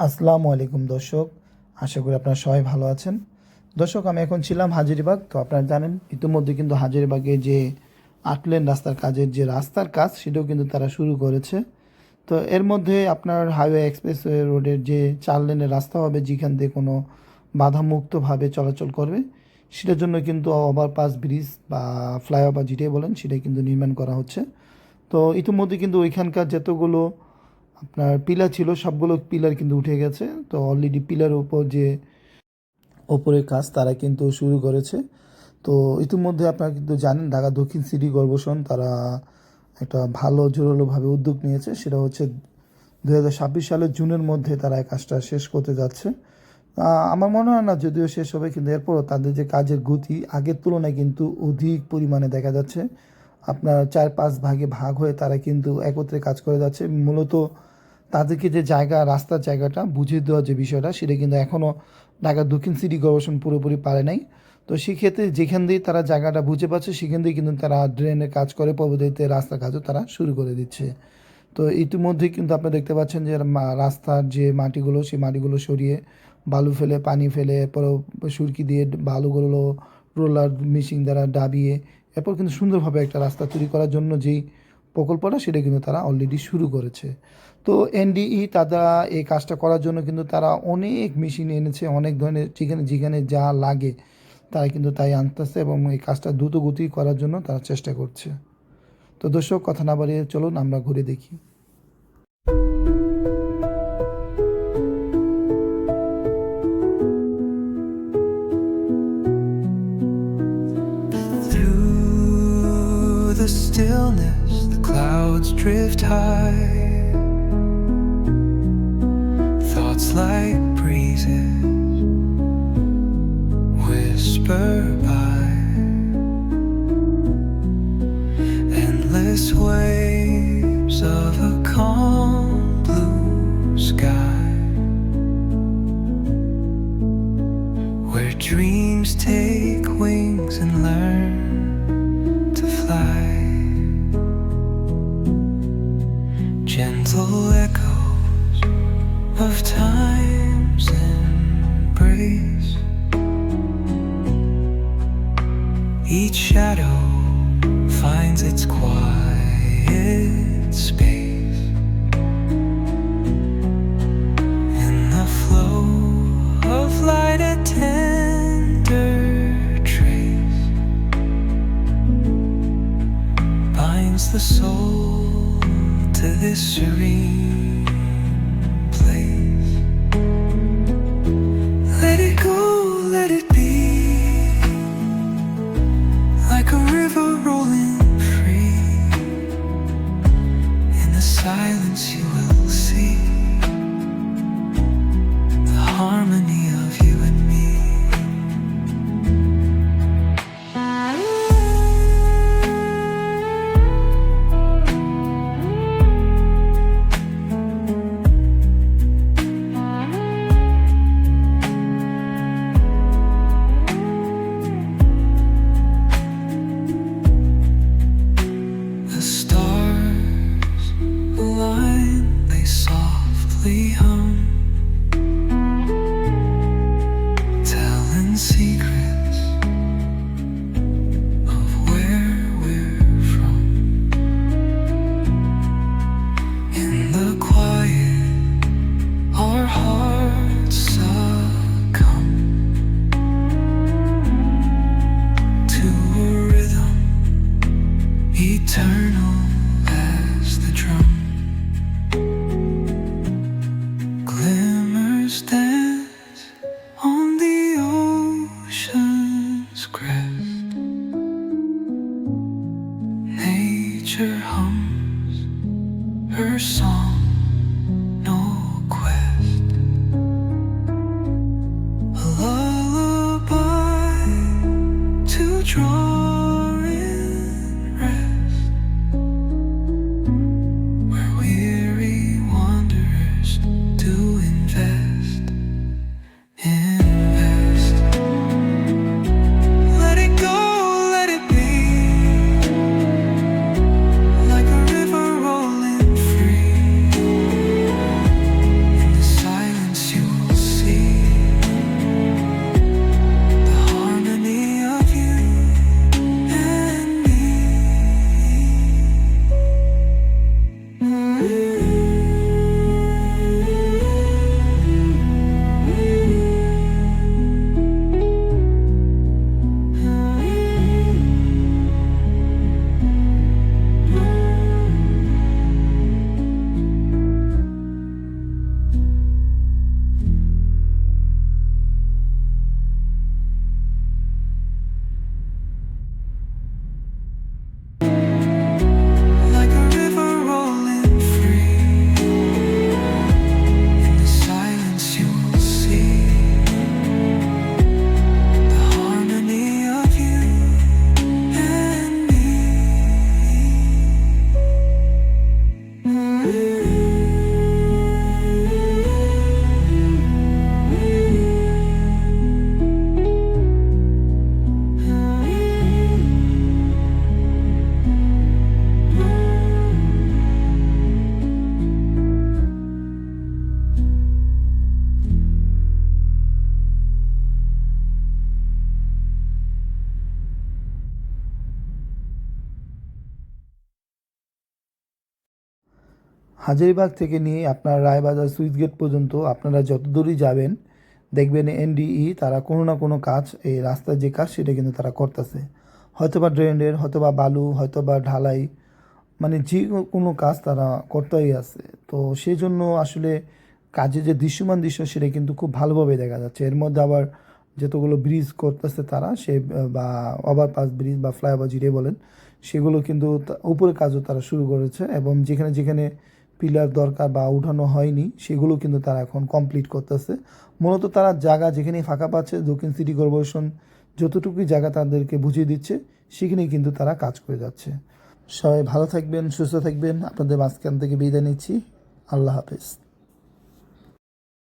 আসসালামু আলাইকুম দর্শক, আশা করি আপনারা সবাই ভালো আছেন। দর্শক, আমি এখন ছিলাম হাজারিবাগ, তো আপনারা জানেন, ইতিমধ্যে কিন্তু হাজারিবাগে যে আট লেন রাস্তার কাজের যে রাস্তার কাজ, সেটাও কিন্তু তারা শুরু করেছে। তো এর মধ্যে আপনার হাইওয়ে এক্সপ্রেসওয়ে রোডের যে চার লেনের রাস্তা হবে, যেখান দিয়ে কোনো বাধামুক্তভাবে চলাচল করবে, সেটার জন্য কিন্তু ওভারপাস ব্রিজ বা ফ্লাইওভার যেটাই বলেন, সেটাই কিন্তু নির্মাণ করা হচ্ছে। তো ইতিমধ্যে কিন্তু ওইখানকার যতগুলো আপনার পিলার ছিল, সবগুলো পিলার কিন্তু উঠে গেছে। তো অলরেডি পিলার ওপর যে, ওপরের কাজ তারা কিন্তু শুরু করেছে। তো ইতিমধ্যে আপনারা কিন্তু জানেন, ঢাকা দক্ষিণ সিটি কর্পোরেশন তারা একটা ভালো জোরালোভাবে উদ্যোগ নিয়েছে। সেটা হচ্ছে দু হাজার ছাব্বিশ সালের জুনের মধ্যে তারা এই কাজটা শেষ করতে যাচ্ছে। আমার মনে হয় না যদিও শেষ হবে, কিন্তু এরপরও তাদের যে কাজের গতি আগের তুলনায় কিন্তু অধিক পরিমাণে দেখা যাচ্ছে। আপনার চার পাঁচ ভাগে ভাগ হয়ে তারা কিন্তু একত্রে কাজ করে যাচ্ছে। মূলত তাদেরকে যে জায়গা, রাস্তার জায়গাটা বুঝিয়ে দেওয়ার যে বিষয়টা, সেটা কিন্তু এখনও ঢাকা দক্ষিণ সিটি কর্পোরেশন পুরোপুরি পারে নাই। তো সেক্ষেত্রে যেখান দিয়ে তারা জায়গাটা বুঝে পাচ্ছে, সেখান দিয়ে কিন্তু তারা ড্রেনের কাজ করে, পরবর্তীতে রাস্তার কাজও তারা শুরু করে দিচ্ছে। তো ইতিমধ্যে কিন্তু আপনি দেখতে পাচ্ছেন যে রাস্তার যে মাটিগুলো, সেই মাটিগুলো সরিয়ে বালু ফেলে, পানি ফেলে এরপর সুরকি দিয়ে বালুগুলো রোলার মেশিন দ্বারা ডাবিয়ে, এরপর কিন্তু সুন্দরভাবে একটা রাস্তা তৈরি করার জন্য যেই প্রকল্পটা, সেটা কিন্তু তারা অলরেডি শুরু করেছে। তো এনডিই তারা এই কাজটা করার জন্য কিন্তু তারা অনেক মেশিন এনেছে, অনেক ধরনের যেখানে যেখানে যা লাগে তারা কিন্তু তাই আনতেছে এবং এই কাজটা দ্রুত গতি করার জন্য তারা চেষ্টা করছে। তো দর্শক, কথা না বাড়িয়ে চলুন, আমরা ঘুরে দেখি। The stillness, the clouds drift high. Thoughts like breezes whisper by. Endless waves of a calm blue sky. Where dreams take wings and learn shadow finds its quiet space. In the flow of light, a tender trace binds the soul to this serene you will winter hums her song. Hazaribagh থেকে নিয়ে আপনার Raybazar switch gate পর্যন্ত আপনারা যত দূরই যাবেন, দেখবেন NDE তারা কোনো না কোনো কাজ, এই রাস্তার যে কাজ সেটা কিন্তু তারা করতেছে। হয়তোবা ড্রেনের, হয়তোবা বালু, হয়তোবা ঢালাই মানে যে কোনো কাজ তারা করতেই আছে। তো সেই জন্য আসলে কাজে যে দৃশ্যমান দৃশ্য সেটা কিন্তু খুব ভালোভাবে দেখা যাচ্ছে। এর মধ্যে আবার যতগুলো ব্রিজ করতেছে তারা, সে, বা ওভারপাস ব্রিজ বা ফ্লাইওভার যেটাই বলেন, সেগুলো কিন্তু উপরের কাজও তারা শুরু করেছে এবং যেখানে যেখানে পিলার দরকার বা উঠানো হয়নি, সেগুলো কিন্তু তারা এখন কমপ্লিট করতেছে। মূলত তারা জায়গা যেখানেই ফাঁকা পাচ্ছে, দক্ষিণ সিটি কর্পোরেশন যতটুকুই জায়গা তাদেরকে বুঝিয়ে দিচ্ছে, সেখানেই কিন্তু তারা কাজ করে যাচ্ছে। সবাই ভালো থাকবেন, সুস্থ থাকবেন। আপনাদের মাঝখান থেকে বিদায় নিচ্ছি। আল্লাহ হাফেজ।